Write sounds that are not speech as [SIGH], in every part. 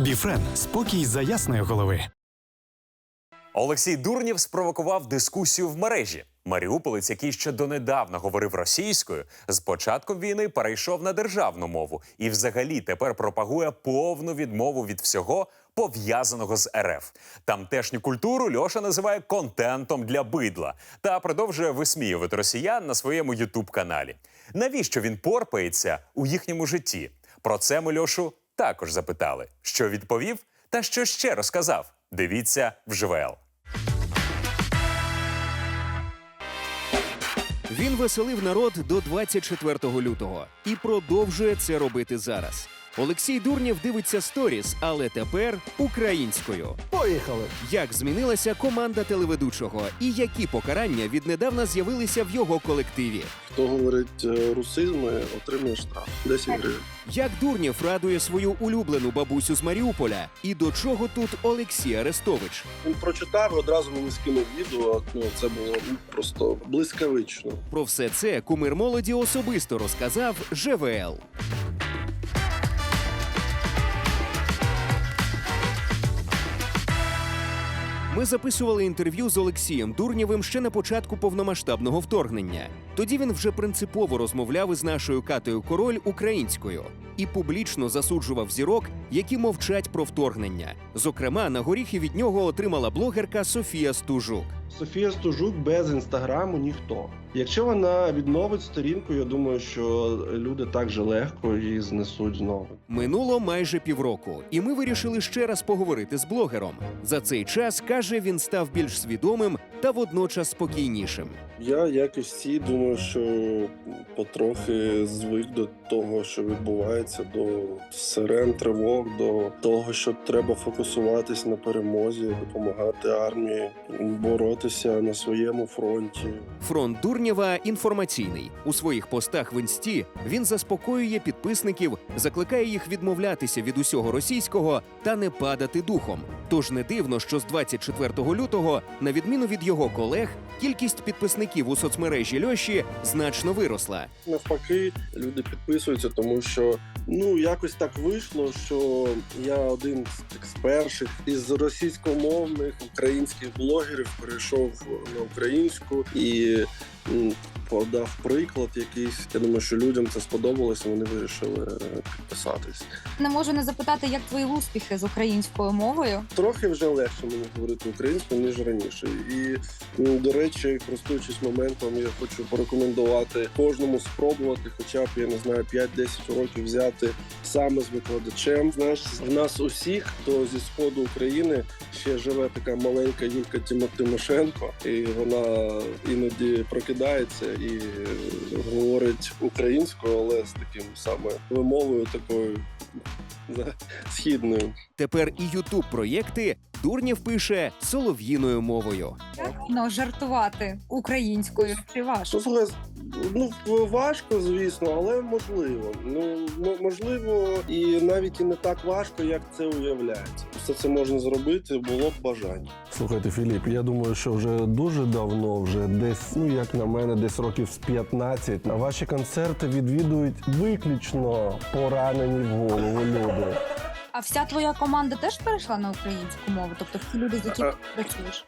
Біфрен спокій за ясної голови. Олексій Дурнєв спровокував дискусію в мережі. Маріуполець, який ще донедавна говорив російською, з початком війни перейшов на державну мову і, взагалі, тепер пропагує повну відмову від всього пов'язаного з РФ. Тамтешню культуру Льоша називає контентом для бидла та продовжує висміювати росіян на своєму ютуб-каналі. Навіщо він порпається у їхньому житті? Про це ми Льошу також запитали. Що відповів, та що ще розказав. Дивіться в ЖВЛ. Він веселив народ до 24 лютого і продовжує це робити зараз. Олексій Дурнєв дивиться сторіс, але тепер українською. Поїхали. Як змінилася команда телеведучого і які покарання віднедавна з'явилися в його колективі? Хто говорить е, русизми, отримує штраф 10 гривень. Як Дурнєв радує свою улюблену бабусю з Маріуполя? І до чого тут Олексій Арестович? Він прочитав і одразу мені скинув відео. Ну це було просто блискавично. Про все це кумир молоді особисто розказав ЖВЛ. Ми записували інтерв'ю з Олексієм Дурнєвим ще на початку повномасштабного вторгнення. Тоді він вже принципово розмовляв із нашою Катою Король українською і публічно засуджував зірок, які мовчать про вторгнення. Зокрема, на горіхи від нього отримала блогерка Софія Стужук. Софія Стужук без інстаграму ніхто. Якщо вона відновить сторінку, я думаю, що люди так же легко її знесуть знову. Минуло майже півроку, і ми вирішили ще раз поговорити з блогером. За цей час каже, він став більш свідомим та водночас спокійнішим. Я, як і всі, думаю, що потрохи звик до того, що відбувається, до сирен, тривог, до того, що треба фокусуватись на перемозі, допомагати армії, боротися на своєму фронті. Фронт Дурнєва інформаційний. У своїх постах в інсті він заспокоює підписників, закликає їх відмовлятися від усього російського та не падати духом. Тож не дивно, що з 24 лютого, на відміну від його колег, кількість підписників у соцмережі Льоші значно виросла. Навпаки, люди підписуються, тому що ну якось так вийшло, що я один з, перших із російськомовних українських блогерів перейшов на українську і подав приклад якийсь. Я думаю, що людям це сподобалося. Вони вирішили е, підписатись. Не можу не запитати, як твої успіхи з українською мовою. Трохи вже легше мені говорити українською, ніж раніше. І до речі, користуючись моментом, я хочу порекомендувати кожному спробувати, хоча б я не знаю, 5-10 років взяти саме з викладачем. Знаєш, в нас усіх, хто зі сходу України ще живе така маленька Юлька Тимошенко, і вона іноді прокидається і говорить українською, але з таким саме вимовою такою східною. Тепер і ютуб проєкти Дурнєв пише солов'їною мовою. Як ну, жартувати українською чи важко? Ну, слухай, ну важко, звісно, але можливо. Ну можливо, і навіть і не так важко, як це уявляється. Все це можна зробити, було б бажання. Слухайте, Філіп, я думаю, що вже дуже давно, вже десь, ну як на мене, десь років з 15, на ваші концерти відвідують виключно поранені в голову люди. А вся твоя команда теж перейшла на українську мову? Тобто всі люди, з якими ти працюєш?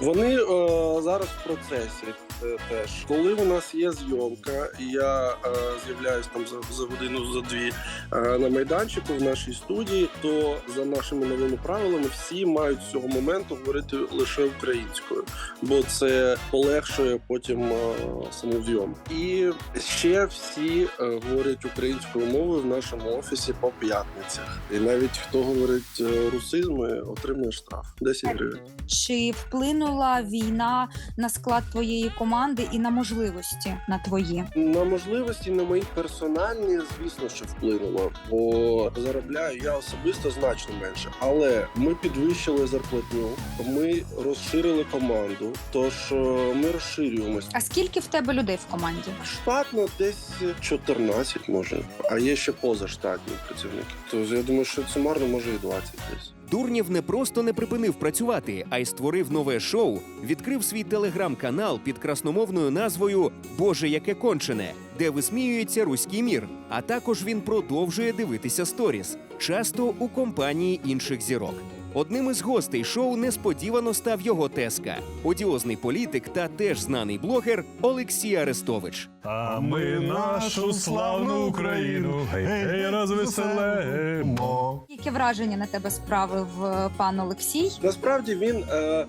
Вони е, зараз в процесі е, теж. Коли у нас є зйомка, і я е, з'являюсь там за, за годину, за дві е, на майданчику в нашій студії, то за нашими новими правилами всі мають з цього моменту говорити лише українською, бо це полегшує потім е, саму зйомку. І ще всі е, говорять українською мовою в нашому офісі по п'ятницях. І навіть хто говорить е, русизми, отримує штраф 10 гривень. Чи вплинула війна на склад твоєї команди і на можливості на твої? На можливості на мої персональні, звісно, що вплинуло, бо заробляю я особисто значно менше. Але ми підвищили зарплатню, ми розширили команду. Тож е, ми розширюємось. А скільки в тебе людей в команді? Штатно десь 14 може, а є ще позаштатні працівники. Тож я думаю, що сумарно може і 20 десь. Дурнєв не просто не припинив працювати, а й створив нове шоу, відкрив свій телеграм-канал під красномовною назвою Боже, яке кончене, де висміюється руський мір. А також він продовжує дивитися сторіс, часто у компанії інших зірок. Одним із гостей шоу несподівано став його тезка, одіозний політик та теж знаний блогер Олексій Арестович. А ми нашу славну Україну гей, розвеселимо. Яке враження на тебе справив е, пан Олексій? Насправді він е,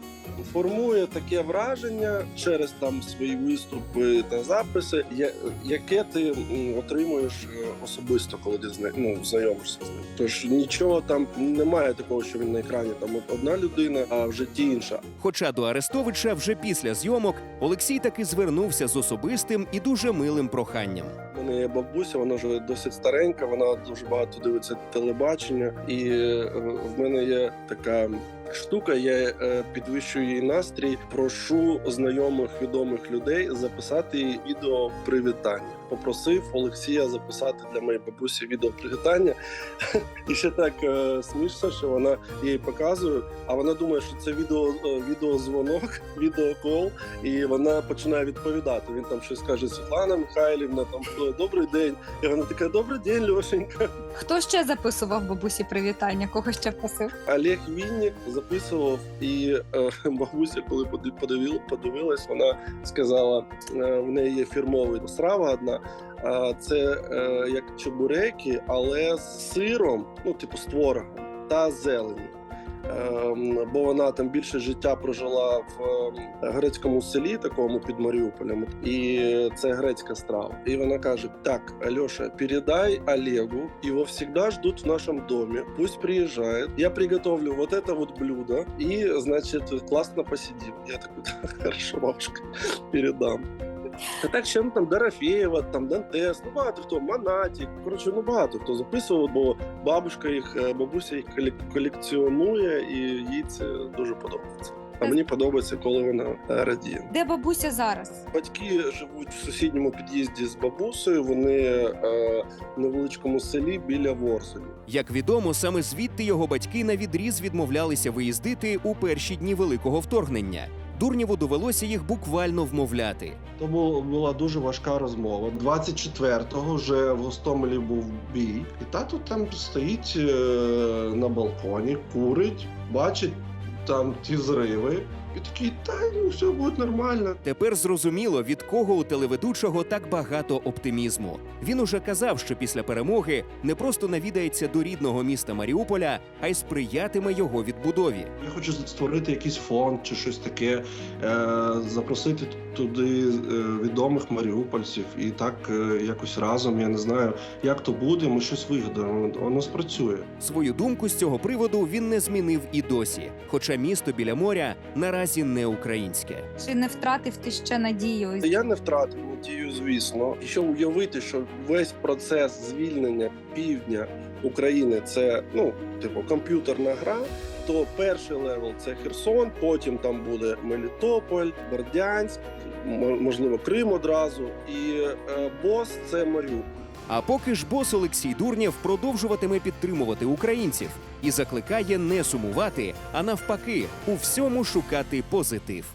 формує таке враження через там свої виступи та записи, я- яке ти отримуєш е, особисто, коли ти зна- ну, знайомишся з ним. Тож нічого там немає такого, що він на екрані там одна людина, а в житті інша. Хоча до Арестовича вже після зйомок Олексій таки звернувся з особистим і дуже милим проханням. У мене є бабуся, вона вже досить старенька, вона дуже багато дивиться телебачення, і е, в мене є така. Штука, я е, підвищую її настрій. Прошу знайомих відомих людей записати відео привітання. Попросив Олексія записати для моєї бабусі відео привітання. [LAUGHS] І ще так е, смішно, що вона їй показує. А вона думає, що це відео е, відеозвонок, [LAUGHS] відеокол, і вона починає відповідати. Він там щось каже: Світлана Михайлівна, там «Е, добрий день. І вона така: Добрий день, Льошенька. Хто ще записував бабусі привітання? Кого ще просив? Олег Вінник записував, і е, [LAUGHS] бабуся, коли поди- подивил, подивилась, вона сказала: е, в неї є фірмова страва одна. Е, це е, як чебуреки, але з сиром, ну типу з творогом та зеленю. Ем, бо вона там більше життя прожила в ем, грецькому селі, такому під Маріуполем, і це грецька страва. І вона каже: Так, Альоша, передай Олегу, его всегда ждут в нашем доме. Пусть приезжает. Я приготовлю вот это вот блюдо, и, значит, классно посидим. Я «Да, [LAUGHS] хорошо, бабушка, передам. А так ще ну, там Дорофєєва, там Дантес, ну багато хто, Монатік. Коротше, ну багато хто записував, бо бабушка їх, е, бабуся їх колек- колекціонує, і їй це дуже подобається. А мені подобається, коли вона е, радіє. Де бабуся зараз? Батьки живуть в сусідньому під'їзді з бабусею. Вони е, в невеличкому селі біля Ворзелю. Як відомо, саме звідти його батьки на відріз відмовлялися виїздити у перші дні великого вторгнення. Дурнєву довелося їх буквально вмовляти. То була дуже важка розмова. 24-го вже в Гостомелі був бій, і тато там стоїть е, на балконі, курить, бачить там ті зриви, і такий, та ну все буде нормально. Тепер зрозуміло, від кого у телеведучого так багато оптимізму. Він уже казав, що після перемоги не просто навідається до рідного міста Маріуполя, а й сприятиме його відбудові. Я хочу створити якийсь фонд чи щось таке, е, запросити туди е, відомих маріупольців і так е, якось разом. Я не знаю, як то буде. Ми щось вигадаємо. Воно спрацює. Свою думку з цього приводу він не змінив і досі. Хоча місто біля моря наразі не українське. Чи не втратив ти ще надію? Я не втратив надію, звісно. Якщо уявити, що весь процес звільнення півдня України це ну, типу, комп'ютерна гра. То перший левел це Херсон, потім там буде Мелітополь, Бердянськ, можливо, Крим одразу, і е, бос це Маріуполь. А поки ж бос Олексій Дурнєв продовжуватиме підтримувати українців і закликає не сумувати, а навпаки, у всьому шукати позитив.